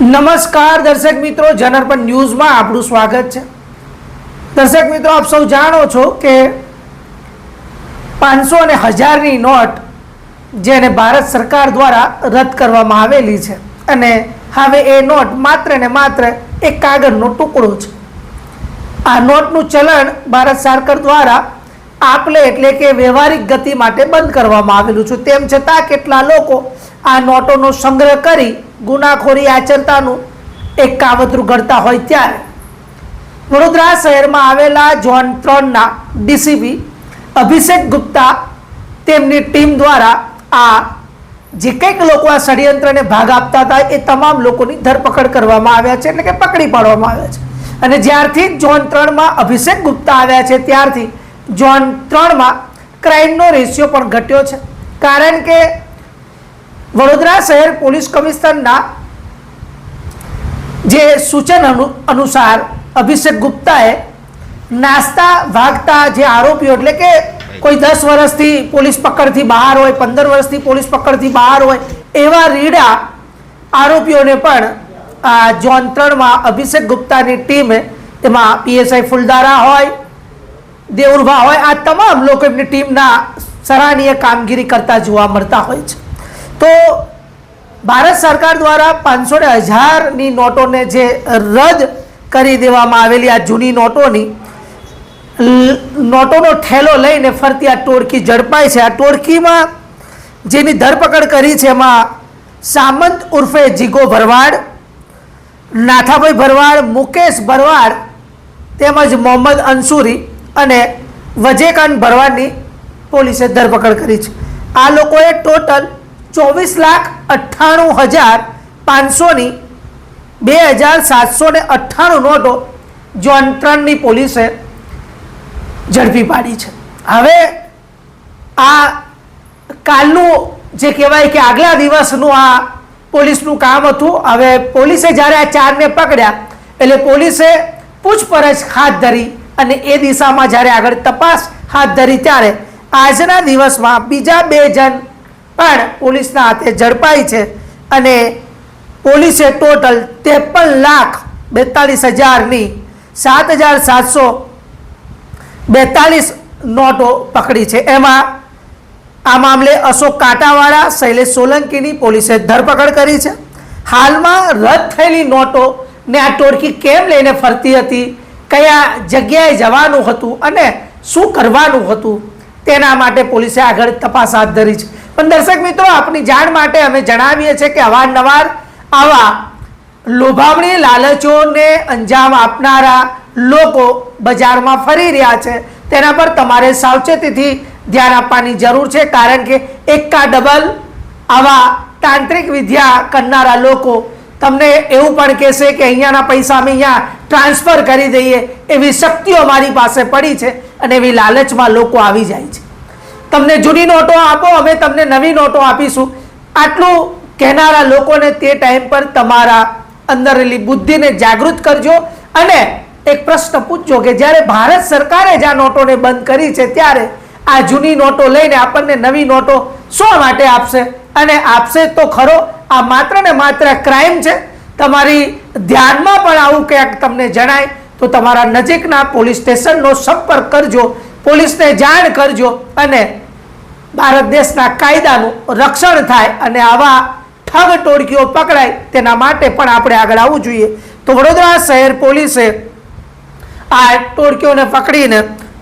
નમસ્કાર દર્શક મિત્રો જનરપન ન્યૂઝમાં આપણું સ્વાગત છે. દર્શક મિત્રો, આપ સૌ જાણો છો કે પાંચસો અને હજારની નોટ જેને ભારત સરકાર દ્વારા રદ કરવામાં આવેલી છે અને હવે એ નોટ માત્ર ને માત્ર એક કાગળનો ટુકડો છે. આ નોટનું ચલણ ભારત સરકાર દ્વારા આપલે એટલે કે વ્યવહારિક ગતિ માટે બંધ કરવામાં આવેલું છે. તેમ છતાં કેટલા લોકો આ નોટોનો સંગ્રહ કરી ગુનાખોરી આચરતાનું એક કાવતરું ઘડતા હોય ત્યારે. વડોદરા શહેરમાં આવેલા ઝોન ત્રણના ડીસીપી અભિષેક ગુપ્તા તેમની ટીમ દ્વારા આ જે કંઈક લોકો આ ષડયંત્રને ભાગ આપતા હતા એ તમામ લોકોની ધરપકડ કરવામાં આવ્યા છે, એટલે કે પકડી પાડવામાં આવ્યા છે. અને જ્યારથી ઝોન ત્રણમાં અભિષેક ગુપ્તા આવ્યા છે, ત્યારથી ઝોન ત્રણમાં ક્રાઇમનો રેશિયો પણ ઘટ્યો છે. કારણ કે વડોદરા શહેર પોલીસ કમિશનરના જે સૂચન અનુ, અનુસાર અભિષેક ગુપ્તાએ નાસ્તા વાગતા જે આરોપીઓ, એટલે કે કોઈ દસ વર્ષથી પોલીસ પકડથી બહાર હોય, પંદર વર્ષથી પોલીસ પકડથી બહાર હોય, એવા રીડા આરોપીઓને પણ જોન ત્રણમાં અભિષેક ગુપ્તાની ટીમે એમાં પીએસઆઈ ફુલદારા હોય દેઉરભા હોય, આ તમામ લોકો એમની ટીમના સરાહનીય કામગીરી કરતા જોવા મળતા હોય છે. તો ભારત સરકાર દ્વારા પાંચસો ને હજારની નોટોને જે રદ કરી દેવામાં આવેલી આ જૂની નોટોની નોટોનો ઠેલો લઈને ફરતી આ ટોળકી ઝડપાઈ છે. આ ટોળકીમાં જેની ધરપકડ કરી છે એમાં સામંત ઉર્ફે જીગો ભરવાડ, નાથાભાઈ ભરવાડ, મુકેશ ભરવાડ, તેમજ મોહમ્મદ અંસુરી અને વજેકાન ભરવાડની પોલીસે ધરપકડ કરી છે. આ લોકોએ ટોટલ ચોવીસ લાખ અઠ્ઠાણું હજાર પાંચસોની બે હજાર સાતસો ને અઠ્ઠાણું નોટો જોન ત્રણની પોલીસે ઝડપી પાડી છે. હવે આ કાલનું જે કહેવાય કે આગલા દિવસનું આ પોલીસનું કામ હતું, હવે પોલીસે જ્યારે આ ચારને પકડ્યા, એટલે પોલીસે પૂછપરછ હાથ ધરી અને એ દિશામાં જ્યારે આગળ તપાસ હાથ ધરી ત્યારે આજના દિવસમાં બીજા બે જણ પણ પોલીસના હાથે ઝડપાઈ છે અને પોલીસે ટોટલ ત્રેપન લાખ બેતાલીસ હજારની સાત હજાર સાતસો બેતાલીસ નોટો પકડી છે. એમાં આ મામલે અશોક કાંટાવાળા, શૈલેષ સોલંકીની પોલીસે ધરપકડ કરી છે. હાલમાં રદ થયેલી નોટો ને આ ટોળકી કેમ લઈને ફરતી હતી, કયા જગ્યાએ જવાનું હતું અને શું કરવાનું હતું, તેના માટે પોલીસે આગળ તપાસ હાથ ધરી છે. પણ દર્શક મિત્રો, આપની જાણ માટે અમે જણાવીએ છીએ કે અવારનવાર આવા લોભામણી લાલચોને અંજામ આપનારા લોકો બજારમાં ફરી રહ્યા છે. તેના પર તમારે સાવચેતીથી ધ્યાન આપવાની જરૂર છે, કારણ કે એકા ડબલ આવા તાંત્રિક વિદ્યા કરનારા લોકો તમને એવું પણ કહેશે કે અહીંયાના પૈસા અમે અહીંયા ટ્રાન્સફર કરી દઈએ, એવી શક્તિઓ મારી પાસે પડી છે અને એવી લાલચમાં લોકો આવી જાય છે. તમને જૂની નોટો આપો, અમે તમને નવી નોટો આપીશું. આટલું કહેનારા લોકોને તે ટાઈમ પર તમારા અંદર બુદ્ધિને જાગૃત કરજો અને એક પ્રશ્ન પૂછજો કે જ્યારે ભારત સરકારે જ આ નોટોને બંધ કરી છે, ત્યારે આ જૂની નોટો લઈને આપણને નવી નોટો શા માટે આપશે? અને આપશે તો ખરો, આ માત્ર ને માત્ર ક્રાઇમ છે. તમારી ધ્યાનમાં પણ આવું ક્યાંક તમને જણાય, તો તમારા નજીકના પોલીસ સ્ટેશનનો સંપર્ક કરજો. પોલીસને જાણ કરજો અને ભારત દેશના કાયદાનું રક્ષણ થાય અને આવા ઠગ ટોળકીઓ પકડાય તેના માટે પણ આપણે આગળ આવવું જોઈએ. તો વડોદરા શહેર પોલીસે આ ટોળકીઓને પકડીને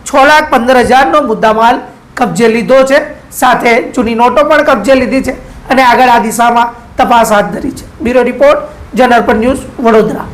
છ લાખ પંદર હજારનો મુદ્દામાલ કબજે લીધો છે. સાથે જૂની નોટો પણ કબજે લીધી છે અને આગળ આ દિશામાં તપાસ હાથ ધરી છે. બ્યુરો રિપોર્ટ જનરપન ન્યૂઝ વડોદરા.